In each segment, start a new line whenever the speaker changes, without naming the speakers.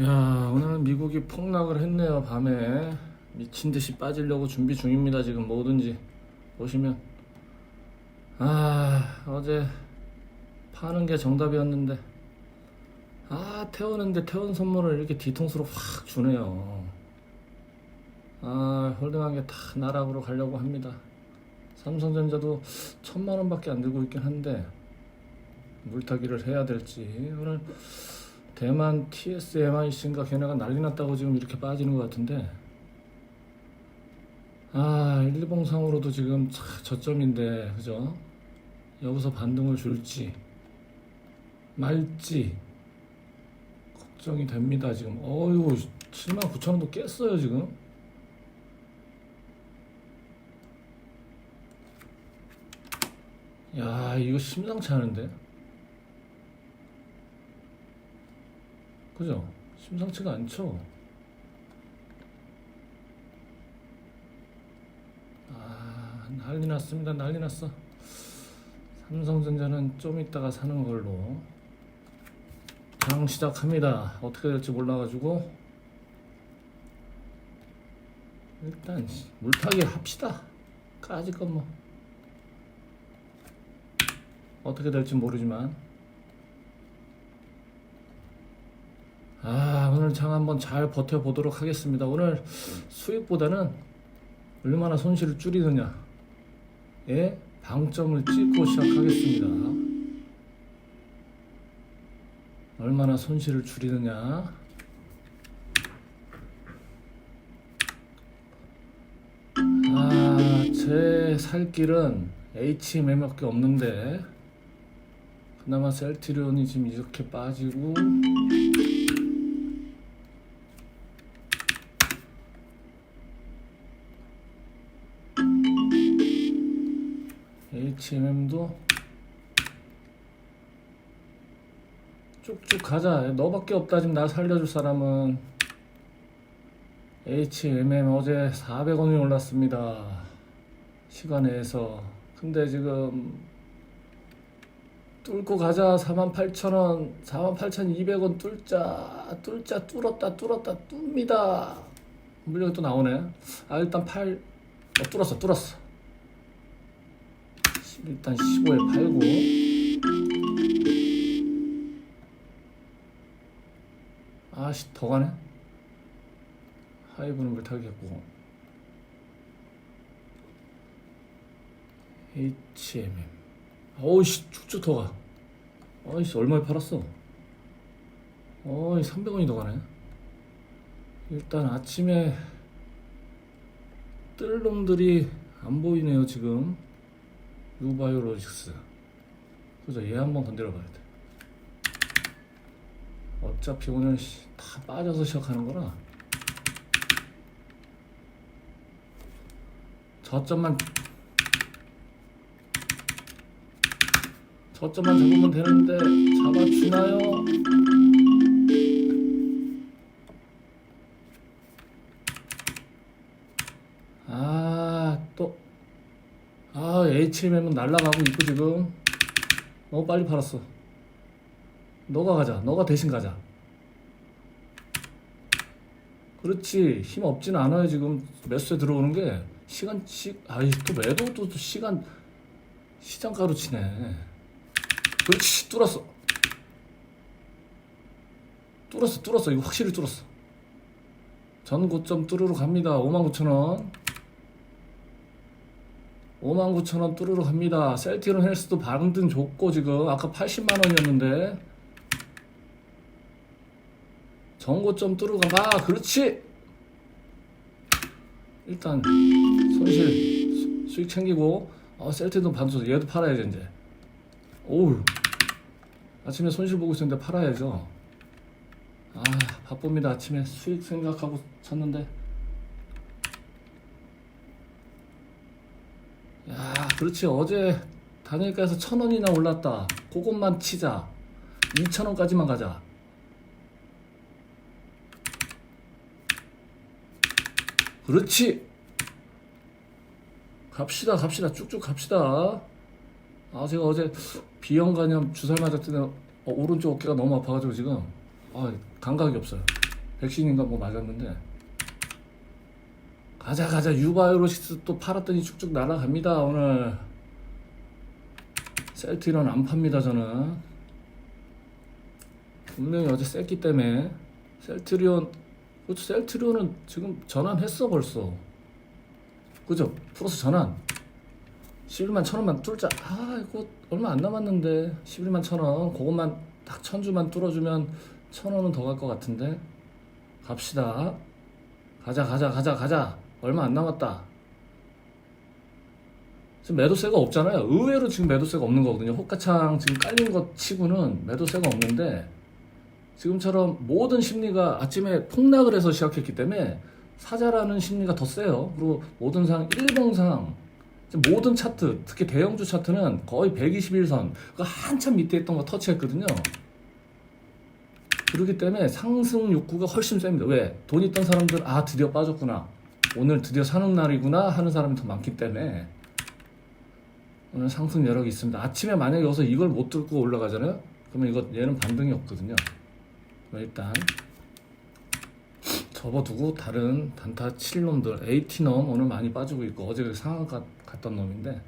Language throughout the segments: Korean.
야 오늘 미국이 폭락을 했네요 밤에. 미친 듯이 빠지려고 준비 중입니다 지금 뭐든지. 보시면. 아 어제 파는 게 정답이었는데. 아 태우는데 태운 선물을 이렇게 뒤통수로 확 주네요. 아 홀딩한 게 다 나락으로 가려고 합니다. 삼성전자도 천만 원밖에 안 들고 있긴 한데 물타기를 해야 될지. 오늘 대만 TSMIC인가 걔네가 난리 났다고 지금 이렇게 빠지는 것 같은데. 아 일봉상으로도 지금 차 저점인데 그죠? 여기서 반등을 줄지 말지 걱정이 됩니다 지금. 어이구 7만 9천 원도 깼어요 지금. 야 이거 심상치 않은데 그죠? 심상치가 않죠? 아, 난리 났습니다. 난리 났어. 삼성전자는 좀 이따가 사는 걸로. 장 시작합니다. 어떻게 될지 몰라가지고. 일단 물타기 합시다. 까짓 건 뭐. 어떻게 될지 모르지만. 아, 오늘 장 한번 잘 버텨보도록 하겠습니다. 오늘 수익보다는 얼마나 손실을 줄이느냐에 방점을 찍고 시작하겠습니다. 얼마나 손실을 줄이느냐. 아, 제 살 길은 HMM밖에 없는데, 그나마 셀트리온이 지금 이렇게 빠지고, HMM도 쭉쭉 가자. 너밖에 없다. 지금 날 살려줄 사람은 HMM 어제 400원이 올랐습니다. 시간에서. 근데 지금 뚫고 가자. 48,000원, 48,200원 뚫자. 뚫자. 뚫었다. 뚫었다. 뚫습니다. 물량이 또 나오네. 아 일단 8 어, 뚫었어. 뚫었어. 일단 15에 팔고. 아씨 더 가네? 하이브는 물타겠고. HMM 어우씨 쭉쭉 더가. 아이씨 얼마에 팔았어? 어이 300원이 더 가네. 일단 아침에 뜰 놈들이 안 보이네요 지금 유바이오로직스. 그죠 얘 한번 건드려 봐야 돼. 어차피 오늘 씨, 다 빠져서 시작하는 거라. 저점만. 저점만 잡으면 되는데 잡아주나요? H1맵은 날라가고 있고 지금. 너무 빨리 팔았어. 너가 가자. 너가 대신 가자. 그렇지. 힘 없진 않아요 지금. 매수에 들어오는 게. 시간 시 아이 또 매도 또, 또 시간 시장 가로치네. 그렇지. 뚫었어. 뚫었어 뚫었어. 이거 확실히 뚫었어. 전 고점 뚫으러 갑니다. 59,000원. 59,000원 뚜루루 갑니다. 셀티론 헬스도 반등 좋고 지금 아까 80만 원이었는데 정고점 뚜루루 가. 아, 그렇지. 일단 손실 수- 수익 챙기고 어, 셀티도 반도 얘도 팔아야지 이제. 오우. 아침에 손실 보고 있었는데 팔아야죠. 아, 바쁩니다. 아침에 수익 생각하고 쳤는데 야, 그렇지. 어제 단일가에서 천 원이나 올랐다. 그것만 치자. 2천 원까지만 가자. 그렇지. 갑시다, 갑시다. 쭉쭉 갑시다. 아, 제가 어제 비형 간염 주사를 맞았더니 어, 오른쪽 어깨가 너무 아파가지고 지금 아, 감각이 없어요. 백신인가 뭐 맞았는데 가자 가자. 유바이오로시스 또 팔았더니 쭉쭉 날아갑니다 오늘. 셀트리온 안 팝니다 저는. 분명히 어제 셌기 때문에. 셀트리온 그렇죠 셀트리온은 지금 전환했어 벌써. 그죠? 플러스 전환. 11만 천 원만 뚫자. 아 이거 얼마 안 남았는데. 11만 천원. 그것만 딱 천주만 뚫어주면 천 원은 더 갈 것 같은데. 갑시다. 가자 가자 가자 가자 얼마 안 남았다 지금 매도세가 없잖아요 의외로 지금 매도세가 없는 거거든요 호가창 지금 깔린 것 치고는 매도세가 없는데 지금처럼 모든 심리가 아침에 폭락을 해서 시작했기 때문에 사자라는 심리가 더 세요 그리고 모든 상 일봉상 모든 차트 특히 대형주 차트는 거의 121선 그 한참 밑에 있던 거 터치했거든요 그렇기 때문에 상승 욕구가 훨씬 셉니다. 왜? 돈 있던 사람들 아 드디어 빠졌구나. 오늘 드디어 사는 날이구나 하는 사람이 더 많기 때문에 오늘 상승 여력이 있습니다. 아침에 만약에 여기서 이걸 못 뚫고 올라가잖아요. 그러면 이거 얘는 반등이 없거든요. 일단 접어두고 다른 단타 7놈들 AT놈 오늘 많이 빠지고 있고 어제 그 상한가 갔던 놈인데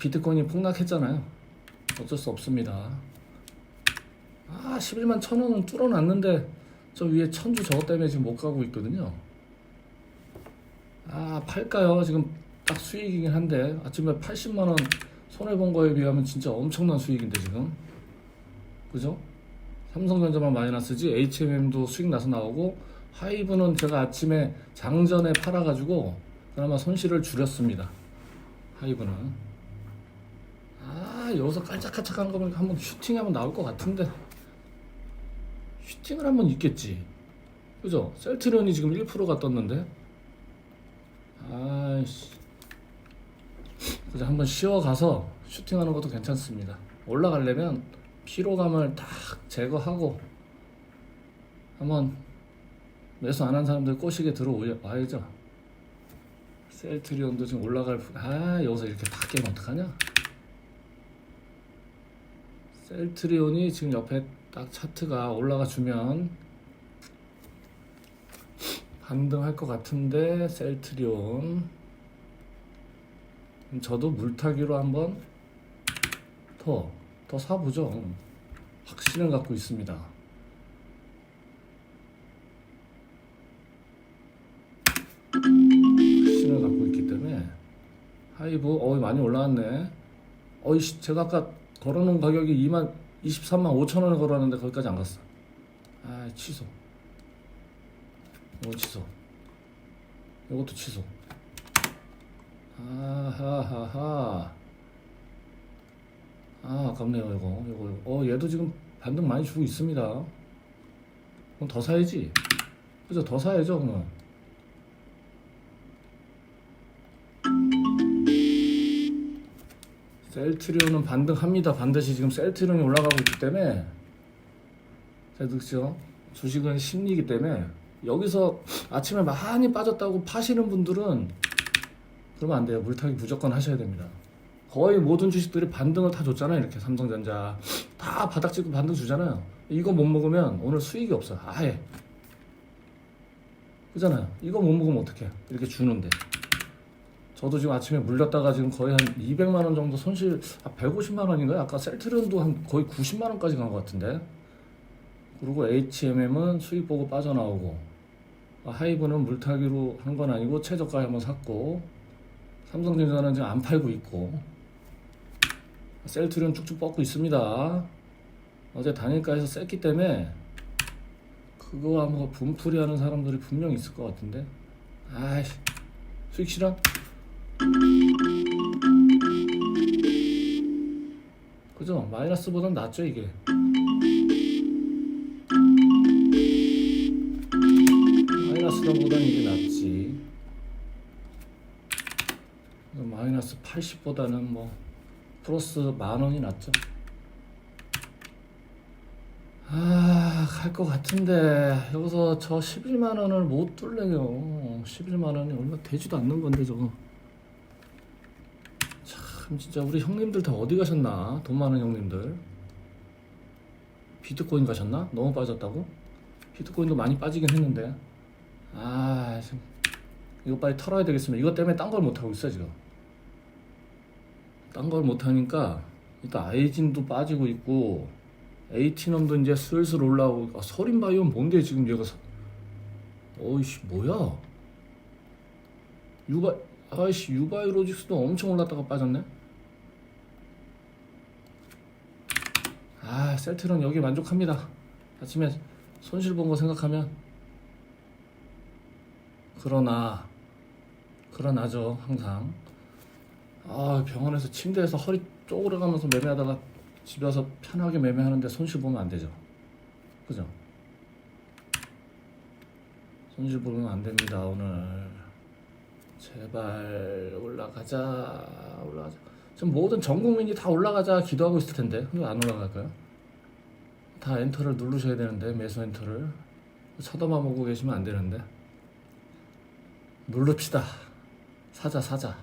비트코인이 폭락했잖아요. 어쩔 수 없습니다. 아 11만 천 원은 뚫어놨는데 저 위에 천주 저것 때문에 지금 못 가고 있거든요 아 팔까요? 지금 딱 수익이긴 한데. 아침에 80만 원 손해본 거에 비하면 진짜 엄청난 수익인데 지금. 그죠? 삼성전자만 마이너스지 HMM도 수익 나서 나오고 하이브는 제가 아침에 장전에 팔아가지고 그나마 손실을 줄였습니다. 하이브는. 아 여기서 깔짝깔짝한 거 보니까 한번 슈팅하면 나올 것 같은데. 슈팅을 한번 있겠지. 그죠? 셀트리온이 지금 1%가 떴는데 아이씨. 그래서 한번 쉬어가서 슈팅하는 것도 괜찮습니다. 올라가려면 피로감을 딱 제거하고 한번 매수 안 한 사람들 꼬시게 들어와야죠. 셀트리온도 지금 올라갈 부- 아 여기서 이렇게 다 깨면 어떡하냐? 셀트리온이 지금 옆에 딱 차트가 올라가 주면 반등할 것 같은데 셀트리온. 저도 물타기로 한번 더 더 사보죠. 확신을 갖고 있습니다. 확신을 갖고 있기 때문에. 하이브 어이 많이 올라왔네. 어이 씨, 제가 아까 걸어놓은 가격이 2만 23만 5천 원을 걸었는데 거기까지 안 갔어. 아 취소. 이거 취소. 이것도 취소. 아하하하. 아 아깝네요 이거 이거. 어 얘도 지금 반등 많이 주고 있습니다. 그럼 더 사야지. 그죠 더 사야죠 그러면. 셀트리온은 반등합니다. 반드시 지금 셀트리온이 올라가고 있기 때문에 그렇죠. 주식은 심리이기 때문에 여기서 아침에 많이 빠졌다고 파시는 분들은 그러면 안 돼요. 물타기 무조건 하셔야 됩니다. 거의 모든 주식들이 반등을 다 줬잖아요. 이렇게 삼성전자 다 바닥 찍고 반등 주잖아요. 이거 못 먹으면 오늘 수익이 없어요. 아예. 그잖아요. 이거 못 먹으면 어떡해. 이렇게 주는데. 저도 지금 아침에 물렸다가 지금 거의 한 200만 원 정도 손실, 아 150만 원인가요? 아까 셀트리온도 한 거의 90만 원까지 간 것 같은데. 그리고 HMM은 수익 보고 빠져나오고, 아, 하이브는 물타기로 한 건 아니고 최저가에 한번 샀고, 삼성전자는 지금 안 팔고 있고, 셀트리온 쭉쭉 뻗고 있습니다. 어제 단일가에서 셌기 때문에 그거 한번 분풀이 하는 사람들이 분명 있을 것 같은데. 아이씨, 수익 실현? 그죠? 마이너스보단 낫죠 이게 마이너스보단 이게 낫지 마이너스 80보다는 뭐 플러스 만 원이 낫죠 아, 갈 것 같은데 여기서 저 11만 원을 못 뚫려요. 11만 원이 얼마 되지도 않는 건데 저거. 참 진짜 우리 형님들 다 어디 가셨나? 돈 많은 형님들. 비트코인 가셨나? 너무 빠졌다고? 비트코인도 많이 빠지긴 했는데 아 지금 이거 빨리 털어야 되겠습니다. 이것 때문에 딴 걸 못 하고 있어 지금. 딴 걸 못 하니까 일단 아이진도 빠지고 있고 에이티넘도 이제 슬슬 올라오고 아, 서린바이오는 뭔데 지금 얘가 사... 어이씨 뭐야? 유바 아이씨 유바이로직스도 엄청 올랐다가 빠졌네. 아 셀트론 여기 만족합니다. 아침에 손실 본 거 생각하면 그러나 그러나죠 항상. 아 병원에서 침대에서 허리 쪼그려가면서 매매하다가 집에 와서 편하게 매매하는데 손실 보면 안 되죠. 그죠? 손실 보면 안 됩니다 오늘. 제발 올라가자 올라가자. 지금 모든 전 국민이 다 올라가자 기도하고 있을 텐데. 왜 안 올라갈까요? 다 엔터를 누르셔야 되는데 매수 엔터를. 쳐다만 보고 계시면 안 되는데 누릅시다. 사자 사자.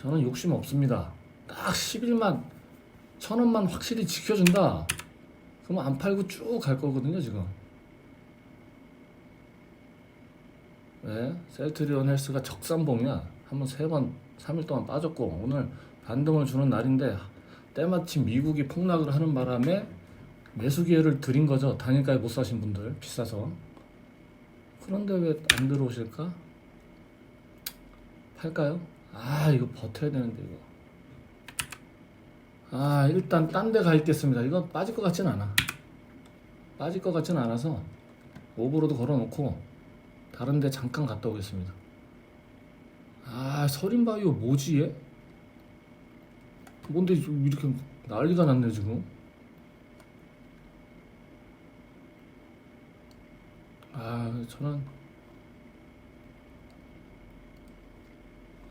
저는 욕심 없습니다. 딱 11만 천 원만 확실히 지켜준다. 그러면 안 팔고 쭉 갈 거거든요 지금. 왜? 셀트리온 헬스가 적산봉이야. 한번 세 번 3일 동안 빠졌고 오늘 반등을 주는 날인데 때마침 미국이 폭락을 하는 바람에 매수 기회를 드린 거죠. 단일가에 못 사신 분들 비싸서 그런데 왜 안 들어오실까? 팔까요? 아 이거 버텨야 되는데 이거 아 일단 딴 데 가 있겠습니다 이거 빠질 것 같진 않아 빠질 것 같진 않아서 오버로드 걸어놓고 다른 데 잠깐 갔다 오겠습니다 아 서린바이오 뭐지 얘? 뭔데 좀 이렇게 난리가 났네 지금 아 저는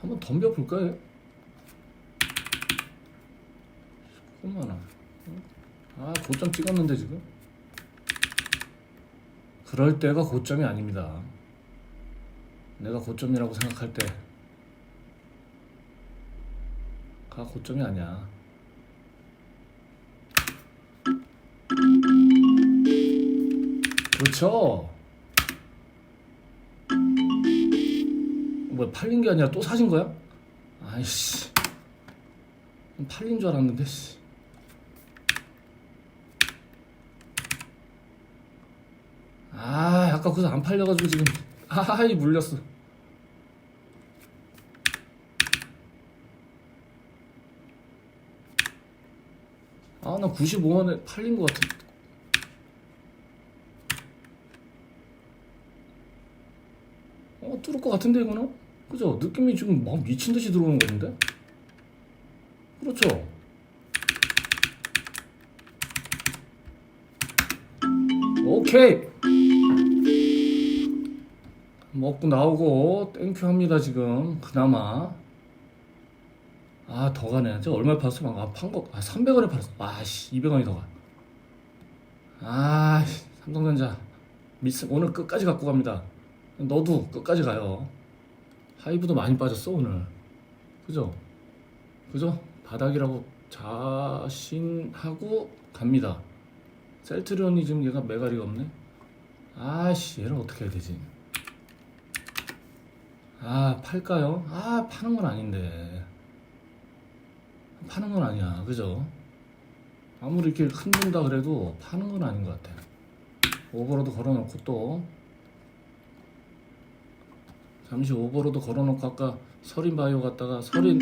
한번 덤벼 볼까요? 19만 원. 아 고점 찍었는데 지금. 그럴 때가 고점이 아닙니다. 내가 고점이라고 생각할 때가 고점이 아니야. 그렇죠. 뭐 팔린 게 아니라 또 사신 거야? 아이씨 팔린 줄 알았는데 씨. 아 아까 거기서 안 팔려가지고 지금 아이 물렸어 아 나 95원에 팔린 것 같은 어 뚫을 것 같은데 이거는 그죠? 느낌이 지금 막 미친 듯이 들어오는 건데? 그렇죠. 오케이. 먹고 나오고 땡큐 합니다 지금. 그나마. 아 더 가네. 저 얼마 팔았어? 아판거 아 300원에 팔았어. 아씨 200원이 더가. 아 삼성전자. 미스 오늘 끝까지 갖고 갑니다. 너도 끝까지 가요 하이브도 많이 빠졌어 오늘. 그죠? 그죠? 바닥이라고 자신하고 갑니다. 셀트리온이 지금 얘가 메가리가 없네. 아씨 얘를 어떻게 해야 되지? 아 팔까요? 아 파는 건 아닌데. 파는 건 아니야. 그죠? 아무리 이렇게 흔든다 그래도 파는 건 아닌 것 같아. 오버로드 걸어놓고 또 잠시 오버로드 걸어놓고 아까 서린 바이오 갔다가 서린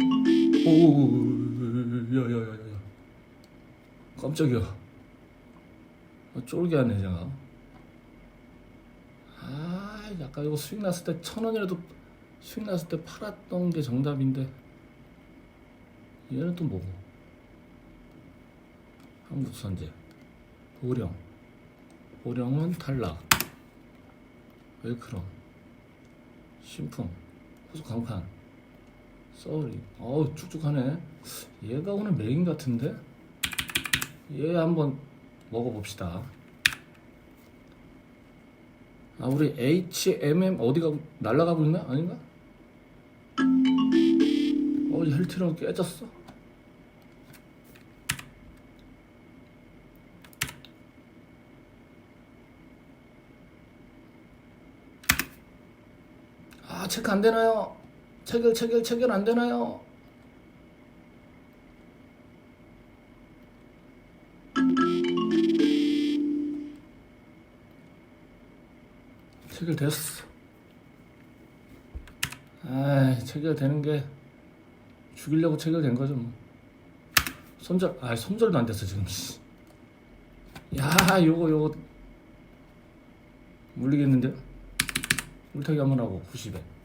오야야야야. 깜짝이야. 아, 쫄게 하네 제가 아. 아까 이거 수익 났을 때 천 원이라도 수익 났을 때 팔았던 게 정답인데. 얘는 또 뭐고? 한국선제 보령. 보령은 탈락. 웰크롬 신풍 호수 강판 서울이. 어우 쭉쭉하네. 얘가 오늘 메인 같은데? 얘 한번 먹어봅시다. 아 우리 HMM 어디가 날라가고 있나? 아닌가? 어 헬트론 깨졌어 체크 안 되나요? 체결 체결 체결 안 되나요? 체결됐어. 아, 체결되는 게 죽이려고 체결된 거죠 뭐. 손절, 아, 손절도 안 됐어 지금. 씨. 야, 요거 요거 물리겠는데요? 물타기 한번 하고 90에.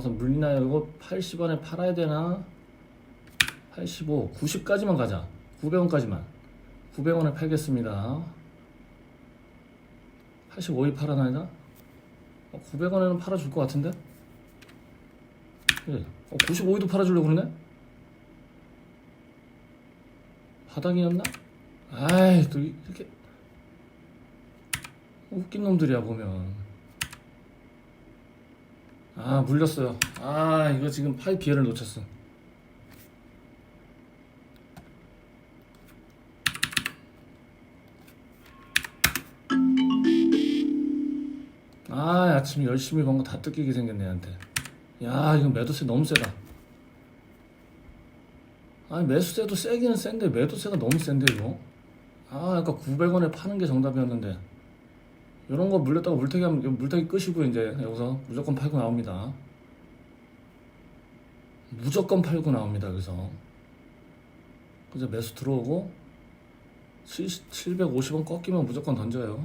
아 여기서 물리나요? 이거 80원에 팔아야 되나? 85, 90까지만 가자. 900원까지만. 900원에 팔겠습니다. 85이 팔아나야? 어, 900원에는 팔아줄 것 같은데? 예. 어, 95위도 팔아주려고 그러네? 바닥이었나? 아이, 또 이- 이렇게. 웃긴 놈들이야, 보면. 아, 물렸어요. 아, 이거 지금 팔 기회를 놓쳤어. 아, 아침에 열심히 번 거 다 뜯기게 생겼네, 얘한테. 야, 이거 매도세 너무 세다. 아니, 매수세도 세기는 센데, 매도세가 너무 센데, 이거. 아, 아까 900원에 파는 게 정답이었는데. 이런 거 물렸다가 물타기 하면, 물타기 끄시고, 이제, 여기서 무조건 팔고 나옵니다. 무조건 팔고 나옵니다, 여기서. 그래서 매수 들어오고, 70, 750원 꺾이면 무조건 던져요.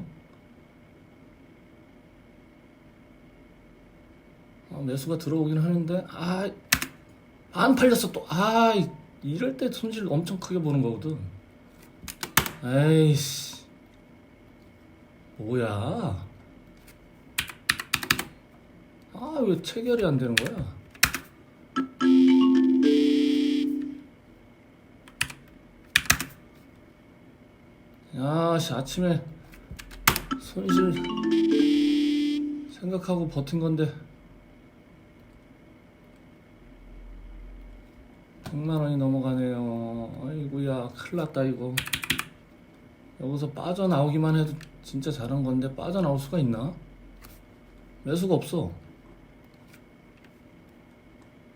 아, 매수가 들어오긴 하는데 아 안 팔렸어 또 아 이럴 때 손실 엄청 크게 보는 거거든 에이씨 뭐야 아 왜 체결이 안 되는 거야 야 씨 아침에 손실 생각하고 버틴 건데 100만 원이 넘어가네요. 아이고야, 큰일 났다, 이거. 여기서 빠져나오기만 해도 진짜 잘한 건데, 빠져나올 수가 있나? 매수가 없어.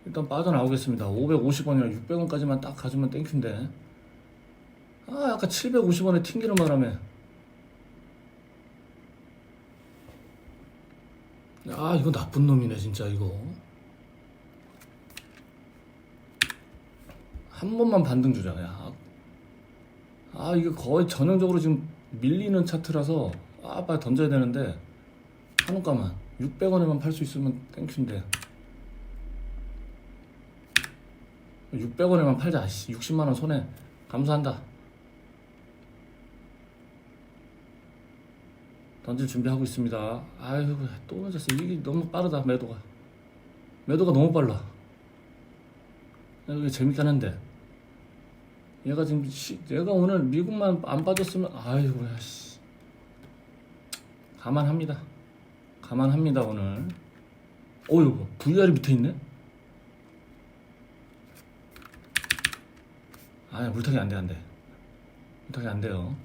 일단 빠져나오겠습니다. 550원이나 600원까지만 딱 가주면 땡큐인데. 아, 아까 750원에 튕기는 바람에. 아, 이거 나쁜 놈이네, 진짜, 이거. 한 번만 반등. 야. 아, 이거 거의 전형적으로 지금 밀리는 차트라서 아, 빨리 던져야 되는데 한우가만 600원에만 팔 수 있으면 땡큐인데 600원에만 팔자. 씨, 60만 원 손해. 감사한다. 던질 준비하고 있습니다. 아유, 또 늦었어. 이게 너무 빠르다, 매도가. 매도가 너무 빨라. 이게 재밌긴 한데. 얘가 지금 시, 얘가 오늘 미국만 안 빠졌으면 아이고 야 씨. 감안합니다. 감안합니다 오늘. 어이구 VR이 밑에 있네? 아 물타기 안돼 안돼. 물타기 안 돼요.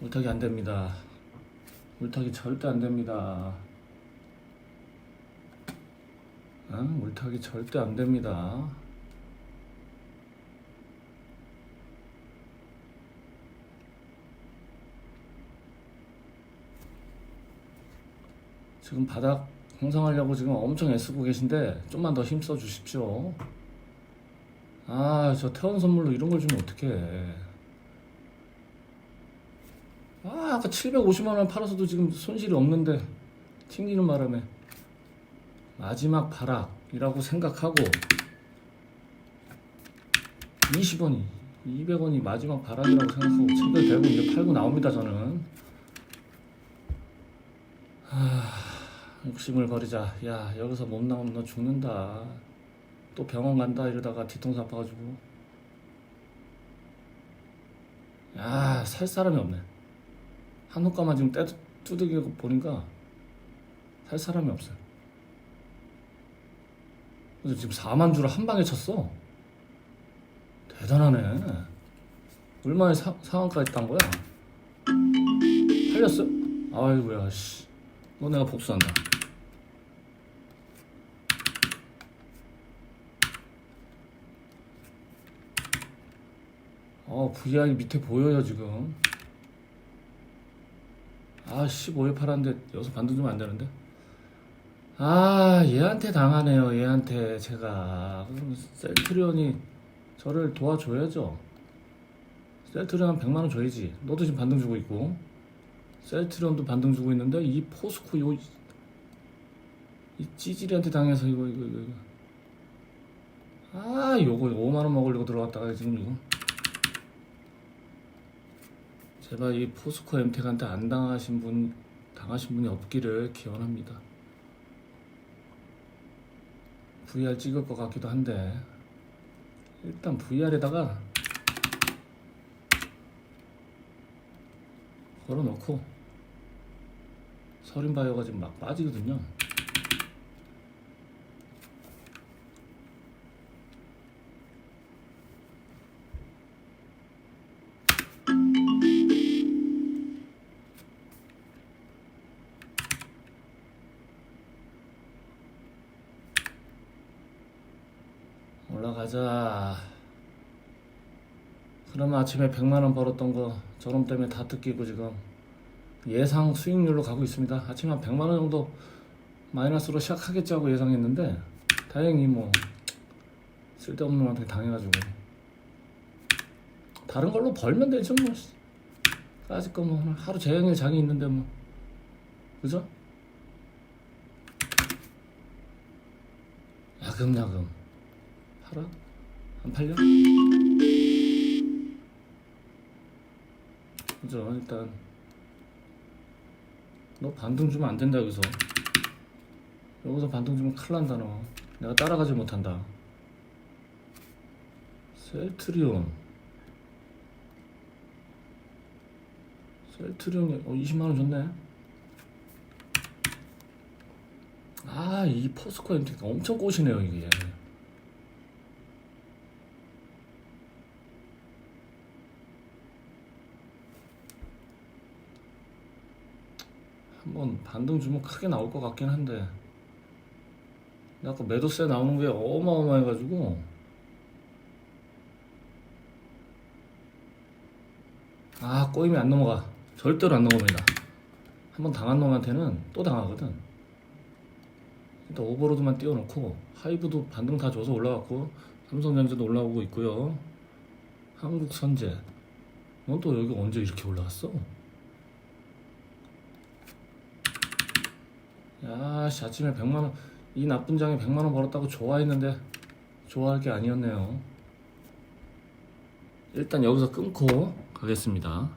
물타기 안 됩니다. 물타기 절대 안 됩니다. 아, 물타기 절대 안 됩니다 지금 바닥 형성하려고 지금 엄청 애쓰고 계신데 좀만 더 힘써 주십시오. 아, 저 태원 선물로 이런 걸 주면 어떡해. 아, 아까 750만 원 팔아서도 지금 손실이 없는데 튕기는 바람에 마지막 바락이라고 생각하고 20원이 200원이 마지막 바락이라고 생각하고 체결되고 이제 팔고 나옵니다 저는. 욕심을 버리자. 야, 여기서 못 나오면 너 죽는다. 또 병원 간다 이러다가 뒤통수 아파가지고. 야, 살 사람이 없네. 한 호가만 지금 떼 두들기고 보니까 살 사람이 없어요. 그래서 지금 4만 주를 한 방에 쳤어. 대단하네. 얼마의 사, 상한가에 딴 거야? 팔렸어? 아이고야, 씨. 너 내가 복수한다. 어, VI 밑에 보여요, 지금. 아, 15에 팔았는데 여기서 반등 주면 안 되는데? 아, 얘한테 당하네요, 얘한테. 제가. 셀트리온이 저를 도와줘야죠. 셀트리온 한 100만원 줘야지. 너도 지금 반등 주고 있고. 셀트리온도 반등 주고 있는데, 이 포스코 요, 이 찌질이한테 당해서 이거, 이거. 이거. 아, 요거 5만원 먹으려고 들어갔다가 지금 이거. 제발 이 포스코 엠텍한테 안 당하신 분 당하신 분이 없기를 기원합니다. VR 찍을 것 같기도 한데 일단 VR에다가 걸어놓고 서린 바이오가 지금 막 빠지거든요. 가자. 그러면 아침에 100만 원 벌었던 거 저놈 때문에 다 뜯기고 지금 예상 수익률로 가고 있습니다. 아침에 한 100만 원 정도 마이너스로 시작하겠지 하고 예상했는데 다행히 뭐 쓸데없는 놈한테 당해가지고 다른 걸로 벌면 되죠 뭐 까짓 거뭐 하루 재영일 장이 있는데 뭐 그죠? 야금야금 팔아? 안 팔려? 그죠 일단. 너 반등 주면 안 된다 여기서. 여기서 반등 주면 큰일 난다 너. 내가 따라가지 못한다. 셀트리온. 셀트리온이 어 20만원 줬네. 아 이 포스코 엠텍 엄청 꼬시네요 이게 한번 반등 주면 크게 나올 것 같긴 한데. 아까 매도세 나오는 게 어마어마해가지고. 아 꼬임이 안 넘어가. 절대로 안 넘어갑니다. 한번 당한 놈한테는 또 당하거든. 일단 오버로드만 띄워놓고 하이브도 반등 다 줘서 올라갔고 삼성전자도 올라오고 있고요. 한국선제. 넌 또 여기 언제 이렇게 올라갔어? 야, 씨, 아침에 100만 원, 이 나쁜 장에 100만 원 벌었다고 좋아했는데 좋아할 게 아니었네요. 일단 여기서 끊고 가겠습니다.